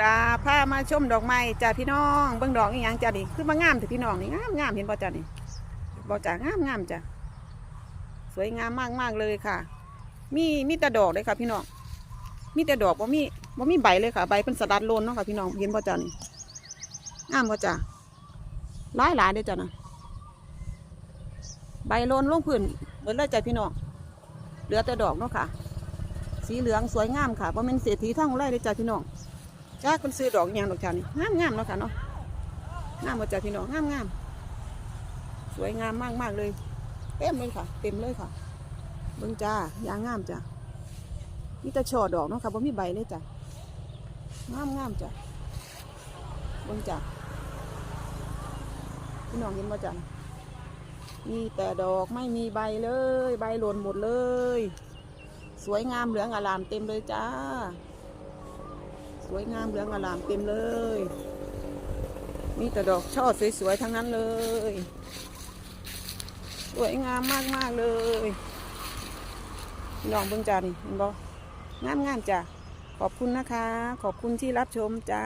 กาพามาชมดอกไม้จ้าพี่น้องเบิ่งดอกอีหยังจ้านี่คือมางามเถอะพี่น้องนี่งามงามเห็นบ่จ้านี่บ่จ้างามงามจ้าสวยงามมากมากเลยค่ะ มีมีแต่ดอกเลยค่ะ พี่น้องมีแต่ดอกบ่มีบ่มีใบเลยค่ะ ใบเป็นสลัดโลนเนาะค่ะพี่น้องเห็นบ่จ้านี่งามบ่จ้าหลายหลายเด้จ้านะใบโลนลงพื้นเบิดเลยจ้าพี่น้องเหลือแต่ดอกเนาะค่ะ สีเหลืองสวยงามค่ะเพราะเป็นเศรษฐีท่องไร่เลยจ้าพี่น้อง จ้าคนซื้อดอกย่างดอกจานี่งามงามเนาะค่ะเนาะงามหมดจ้าพี่น้องงามงามสวยงามมากมากเลยเต็มเลยค่ะ เต็มเลยค่ะเบิ่งจ้ายางงามจ้ามีแต่ช่อดอกเนาะค่ะบ่มีใบเลยจ้างามงามจ้าเบิ่งจ้าพี่น้องเห็นบ่จ้ามีแต่ดอกไม่มีใบเลย ใบหล่นหมดเลย สวยงามเหลืองอลามเต็มเลยจ้า สวยงามเหลืองอลามเต็มเลย มีแต่ดอกช่อสวยๆทั้งนั้นเลย สวยงามมากๆเลยน้องเบิ่งจานี่เห็นบ่งามๆจ้ะขอบคุณนะคะ ขอบคุณที่รับชมจ้า